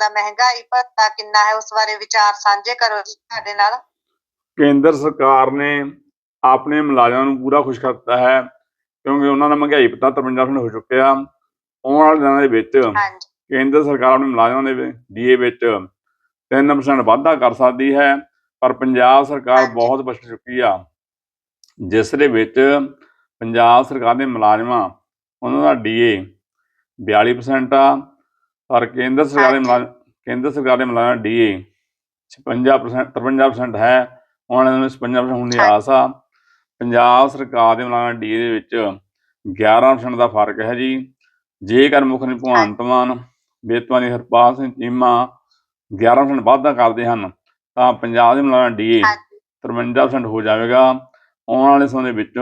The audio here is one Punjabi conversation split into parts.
ਜ਼ਿਆਦਾ ਮਹਿੰਗਾਈ ਭੱਤਾ ਕਿੰਨਾ ਹੈ ਉਸ ਬਾਰੇ ਵਿਚਾਰ ਸਾਂਝੇ ਕਰੋ ਜੀ ਸਾਡੇ ਨਾਲ ਕੇਂਦਰ ਸਰਕਾਰ ਨੇ ਆਪਣੇ ਮੁਲਾਜ਼ਮਾਂ ਨੂੰ ਪੂਰਾ ਖੁਸ਼ ਕਰਤਾ ਹੈ ਕਿਉਂਕਿ ਉਹਨਾਂ ਦਾ ਮਹਿੰਗਾਈ ਭੱਤਾ 53% ਹੋ ਚੁੱਕਿਆ ਆਉਣ ਵਾਲੇ ਦਿਨਾਂ ਦੇ ਵਿੱਚ ਕੇਂਦਰ ਸਰਕਾਰ ਆਪਣੇ ਮੁਲਾਜ਼ਮਾਂ ਦੇ ਡੀਏ ਵਿੱਚ 3% ਵਾਧਾ ਕਰ ਸਕਦੀ ਹੈ ਪਰ ਪੰਜਾਬ ਸਰਕਾਰ। ਬਹੁਤ ਪਛੜ ਚੁੱਕੀ ਆ ਜਿਸ ਦੇ ਵਿੱਚ ਪੰਜਾਬ ਸਰਕਾਰ ਦੇ ਮੁਲਾਜ਼ਮਾਂ ਉਹਨਾਂ ਦਾ ਡੀਏ 42% ਆ ਪਰ ਕੇਂਦਰ ਸਰਕਾਰ ਦੇ। ਮੁਲਾਜ਼ਮ ਕੇਂਦਰ ਸਰਕਾਰ ਦੇ ਮੁਲਾਜ਼ਮਾਂ ਡੀਏ 56% 53% ਹੈ। ਉਹਨਾਂ ਵਿੱਚ 55% ਹੋਣ ਦੀ। ਆਸ ਆ। ਪੰਜਾਬ ਸਰਕਾਰ ਦੇ ਮੁਲਾਜ਼ਮਾਂ ਡੀਏ ਦੇ ਵਿੱਚ 11% ਦਾ ਫ਼ਰਕ ਹੈ ਜੀ। ਜੇਕਰ ਮੁੱਖ ਨੀ ਭਗਵੰਤ ਮਾਨ ਬੇਤਵਾਨੀ ਹਰਪਾਲ ਸਿੰਘ ਚੀਮਾ 11% ਵਾਧਾ ਕਰਦੇ ਹਨ ਤਾਂ ਪੰਜਾਬ ਦੇ ਮੁਲਾਜ਼ਮਾਂ ਡੀਏ ਹਾਂਜੀ। 53% ਹੋ ਜਾਵੇਗਾ। ਆਉਣ ਵਾਲੇ ਸਮੇਂ ਦੇ ਵਿੱਚ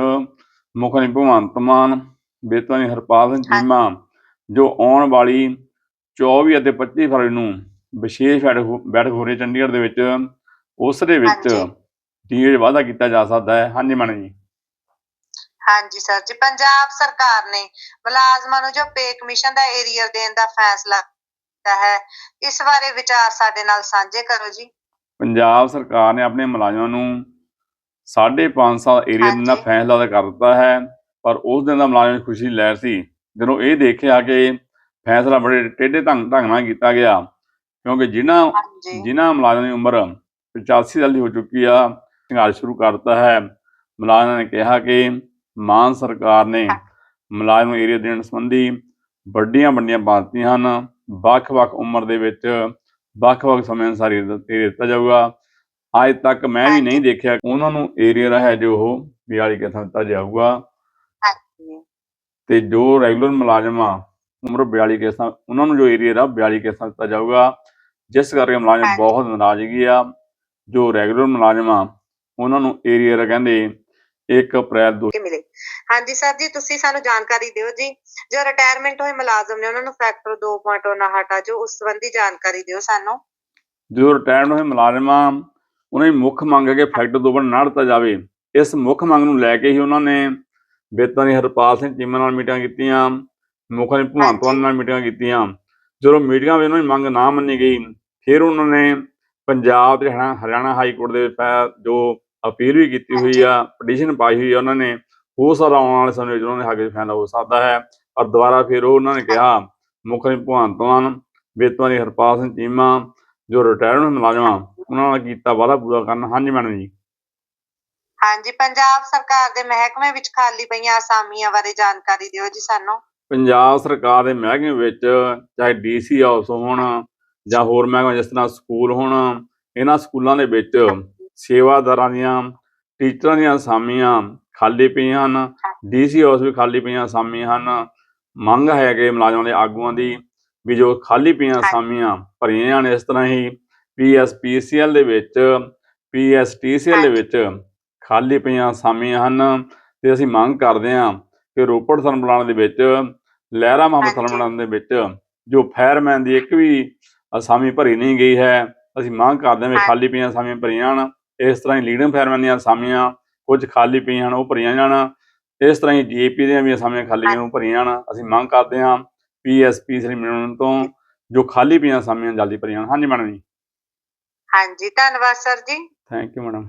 ਮੁੱਖ ਨੀ ਭਗਵੰਤ ਮਾਨ ਬੇਤਵਾਨੀ ਹਰਪਾਲ ਸਿੰਘ ਚੀਮਾ ਜੋ ਆਉਣ ਵਾਲੀ 24 ਅਤੇ 25 ਫਰਵਰੀ ਨੂੰ ਵਿਸ਼ੇਸ਼ ਬੈਠਕ ਹੋ- ਰਹੀ ਹੈ ਚੰਡੀਗੜ੍ਹ ਦੇ ਵਿੱਚ। ਉਸ ਦੇ ਵਿੱਚ। ਡੀਏ ਵਾਧਾ ਕੀਤਾ ਜਾ ਸਕਦਾ ਹੈ। ਹਾਂਜੀ ਮੈਡਮ ਜੀ। ਹਾਂਜੀ ਸਰ ਜੀ ਪੰਜਾਬ ਸਰਕਾਰ ਨੇ ਮੁਲਾਜ਼ਮਾਂ ਨੂੰ ਜੋ ਪੇ ਕਮਿਸ਼ਨ ਦਾ ਏਰੀਅਰ ਦੇਣ ਦਾ ਫੈਸਲਾ ਕੀਤਾ ਹੈ ਇਸ ਬਾਰੇ ਵਿਚਾਰ ਸਾਡੇ ਨਾਲ ਸਾਂਝੇ ਕਰੋ ਜੀ। ਪੰਜਾਬ ਸਰਕਾਰ ਨੇ ਆਪਣੇ ਮੁਲਾਜ਼ਮਾਂ ਨੂੰ 5.5 ਸਾਲ ਏਰੀਆ ਦੇਣ ਦਾ। ਫੈਸਲਾ ਕਰ ਦਿੱਤਾ ਹੈ ਪਰ ਉਸ ਦਿਨ ਦਾ ਮੁਲਾਜ਼ਮ ਖੁਸ਼ੀ ਲਹਿਰ ਸੀ। ਜਦੋਂ ਇਹ ਦੇਖਿਆ ਕਿ ਫੈਸਲਾ ਬੜੇ ਟੇਢੇ ਢੰਗ ਢੰਗ ਨਾਲ ਕੀਤਾ ਗਿਆ। ਕਿਉਂਕਿ ਜਿਨ੍ਹਾਂ ਜਿਨ੍ਹਾਂ ਮੁਲਾਜ਼ਮਾਂ ਦੀ ਉਮਰ 85 ਸਾਲ ਦੀ ਹੋ ਚੁੱਕੀ ਆ ਸੰਘਰਸ਼ ਸ਼ੁਰੂ ਕਰ ਦਿੱਤਾ ਹੈ। ਮੁਲਾਜ਼ਮਾਂ ਨੇ ਕਿਹਾ ਕਿ ਮਾਨ ਸਰਕਾਰ ਨੇ ਮੁਲਾਜ਼ਮ ਏਰੀਆ ਦੇਣ ਸੰਬੰਧੀ ਵੱਡੀਆਂ ਵੱਡੀਆਂ ਪਾਲਤੀਆਂ ਹਨ। ਵੱਖ-ਵੱਖ ਉਮਰ ਦੇ ਵਿੱਚ ਵੱਖ-ਵੱਖ ਸਮੇਂ ਅਨੁਸਾਰ ਏਰੀਆ ਦਿੱਤਾ ਜਾਊਗਾ। ਅੱਜ ਤੱਕ ਮੈਂ ਵੀ ਨਹੀਂ ਦੇਖਿਆ ਉਹਨਾਂ ਨੂੰ ਏਰੀਆ ਹੈ ਜੋ ਉਹ 42 ਕਿਥਾਂ ਦਿੱਤਾ ਜਾਊਗਾ। ਤੇ ਜੋ ਰੈਗੂਲਰ ਮੁਲਾਜ਼ਮ ਆ ਉਮਰ 42 ਕਿਸਾਂ ਉਹਨਾਂ ਨੂੰ ਜੋ ਏਰੀਆ ਦਾ 42 ਕਿਸਾਂ ਦਿੱਤਾ ਜਾਊਗਾ ਜਿਸ ਕਰਕੇ ਮੁਲਾਜ਼ਮ। ਬਹੁਤ ਨਾਰਾਜ਼ਗੀ ਆ ਜੋ ਰੈਗੂਲਰ ਮੁਲਾਜ਼ਮ ਆ ਉਹਨਾਂ ਨੂੰ ਏਰੀਆ ਦਾ ਕਹਿੰਦੇ 1 ਅਪ੍ਰੈਲ ਦੋ ਕਿ ਮਿਲੇ। ਹਾਂਜੀ ਸਰ ਜੀ ਤੁਸੀਂ ਸਾਨੂੰ ਜਾਣਕਾਰੀ ਦਿਓ ਜੀ। ਜੋ ਰਿਟਾਇਰਮੈਂਟ ਹੋਏ ਮੁਲਾਜ਼ਮ ਨੇ ਉਹਨਾਂ ਨੂੰ ਫੈਕਟਰ 2.9 ਹਟਾ ਜੋ ਉਸ ਸੰਬੰਧੀ ਜਾਣਕਾਰੀ ਦਿਓ ਸਾਨੂੰ। ਜੋ ਰਿਟਾਇਰਡ ਹੋਏ ਮੁਲਾਜ਼ਮ ਆ ਉਹਨਾਂ ਦੀ ਮੁੱਖ ਮੰਗ ਹੈ ਕਿ ਫੈਕਟਰ ਦੋ ਬਣ ਨਾ ਦਿੱਤਾ ਜਾਵੇ। ਇਸ ਮੁੱਖ ਮੰਗ ਨੂੰ ਲੈ ਕੇ ਹੀ ਉਹਨਾਂ ਨੇ ਬੇਤਾਂ ਦੀ ਹਰਪਾਲ ਸਿੰਘ ਚੀਮਾ ਨਾਲ ਮੀਟਿੰਗਾਂ ਕੀਤੀਆਂ। ਮੁੱਖਾਂ ਦੀ ਭਗਵੰਤ ਮਾਨ ਨਾਲ ਮੀਟਿੰਗਾਂ ਕੀਤੀਆਂ। ਜਦੋਂ ਮੀਟਿੰਗਾਂ ਵਿੱਚ ਉਹਨਾਂ ਦੀ ਮੰਗ ਨਾ ਮੰਨੀ ਗਈ ਫਿਰ ਉਹਨਾਂ ਨੇ ਪੰਜਾਬ ਤੇ ਹਰਿਆਣਾ ਹਾਈ ਕੋਰਟ ਦੇ ਵਿੱਚ ਜੋ ਅਪੀਲ ਵੀ ਕੀਤੀ ਹੋਈ ਆ ਪਟੀਸ਼ਨ ਪਾਈ ਹੋਈ ਆ ਉਹਨਾਂ ਨੇ ਹੋ ਸਕਦਾ ਆਉਣ ਵਾਲੇ ਸਮੇਂ ਵਿੱਚ ਉਹਨਾਂ ਦੇ ਹੱਕ 'ਚ ਫੈਸਲਾ ਹੋ ਸਕਦਾ ਹੈ। ਔਰ ਦੁਬਾਰਾ ਫਿਰ ਉਹ ਉਹਨਾਂ ਨੇ ਕਿਹਾ ਮੁੱਖ ਭਗਵੰਤ ਮਾਨ ਬੇਤਵਾਂ ਦੀ ਹਰਪਾਲ ਸਿੰਘ ਚੀਮਾ ਜੋ ਰਿਟਾਇਰਡ ਮੁਲਾਜ਼ਮ ਉਹਨਾਂ ਨਾਲ ਕੀਤਾ ਵਾਅਦਾ ਪੂਰਾ ਕਰਨਾ। ਹਾਂਜੀ ਮੈਡਮ ਜੀ। ਹਾਂਜੀ ਪੰਜਾਬ ਸਰਕਾਰ ਦੇ ਮਹਿਕਮੇ ਵਿੱਚ ਖਾਲੀ ਪਈਆਂ ਅਸਾਮੀਆਂ ਬਾਰੇ ਜਾਣਕਾਰੀ ਦਿਓ ਜੀ ਸਾਨੂੰ। ਪੰਜਾਬ ਸਰਕਾਰ ਦੇ ਮਹਿਕਮੇ ਵਿੱਚ ਚਾਹੇ ਡੀਸੀ ਹਾਊਸ ਹੋਣ ਜਾਂ ਹੋਰ ਮਹਿਕਮੇ ਜਿਸ ਤਰ੍ਹਾਂ ਸਕੂਲ ਹੋਣ ਇਹਨਾਂ ਸਕੂਲਾਂ ਦੇ ਵਿੱਚ ਸੇਵਾਦਾਰਾਂ ਦੀਆਂ ਟੀਚਰਾਂ ਦੀਆਂ ਅਸਾਮੀਆਂ ਖਾਲੀ ਪਈਆਂ ਹਨ। ਡੀਸੀ ਹਾਊਸ ਵੀ ਖਾਲੀ ਪਈਆਂ ਅਸਾਮੀਆਂ ਹਨ। ਮੰਗ ਹੈ ਕਿ ਮੁਲਾਜ਼ਮਾਂ ਦੇ ਆਗੂਆਂ ਦੀ ਵੀ ਜੋ ਖਾਲੀ ਪਈਆਂ ਅਸਾਮੀਆਂ ਭਰੀਆਂ ਜਾਣ ਇਸ ਤਰ੍ਹਾਂ ਹੀ ਪੀਐਸਪੀਸੀਐਲ ਦੇ ਵਿੱਚ ਪੀਐਸਟੀਸੀਐਲ ਦੇ ਵਿੱਚ ਖਾਲੀ ਪਈਆਂ ਅਸਾਮੀਆਂ ਹਨ। ਤੇ ਅਸੀਂ ਮੰਗ ਕਰਦੇ ਹਾਂ ਕਿ ਰੋਪੜ ਸਰਮਲਾਨ ਦੇ ਵਿੱਚ ਲਹਿਰਾ ਹਾਂਜੀ। ਸਰਮਲਾਨ ਦੇ ਵਿੱਚ ਜੋ ਫਾਇਰਮੈਨ ਦੀ ਇੱਕ ਵੀ ਅਸਾਮੀ ਭਰੀ ਨਹੀਂ ਗਈ ਹੈ। ਅਸੀਂ ਮੰਗ ਕਰਦੇ ਹਾਂ ਵੀ। ਖਾਲੀ ਪਈਆਂ ਅਸਾਮੀਆਂ ਭਰੀਆਂ ਜਾਣ। ਇਸ ਤਰ੍ਹਾਂ ਹੀ ਲੀਡਿੰਗ ਫਾਇਰਮੈਨ ਦੀਆਂ ਅਸਾਮੀਆਂ ਕੁਝ ਖਾਲੀ ਪਈਆਂ ਹਨ ਉਹ ਭਰੀਆਂ ਜਾਣ। ਇਸ ਤਰ੍ਹਾਂ ਹੀ ਜੀਪੀ ਦੀਆਂ ਵੀ ਅਸਾਮੀਆਂ ਖਾਲੀ ਉਹ ਭਰੀਆਂ ਜਾਣ। ਅਸੀਂ ਮੰਗ ਕਰਦੇ ਹਾਂ ਪੀਐਸਪੀ ਸ੍ਰੀ ਮਿਲਣ ਤੋਂ ਜੋ ਖਾਲੀ ਪਈਆਂ ਅਸਾਮੀਆਂ ਜਲਦੀ ਭਰੀਆਂ ਹਾਂਜੀ ਮੈਡਮ ਜੀ। ਹਾਂਜੀ ਧੰਨਵਾਦ sir ji. Thank you madam.